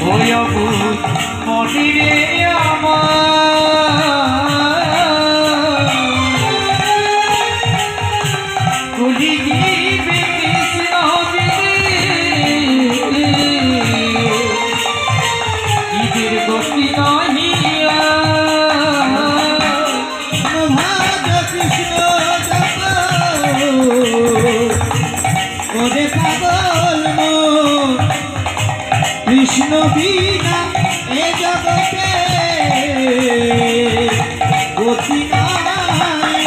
ওই মনিরে আমার। কলি গিবে ঈদের গতি নহিয়া। কৃষ্ণ। বিনা এ জগতে গতি নাই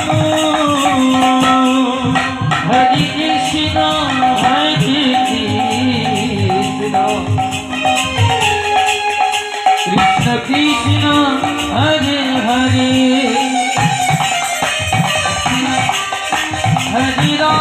হরে হরে হরি রাম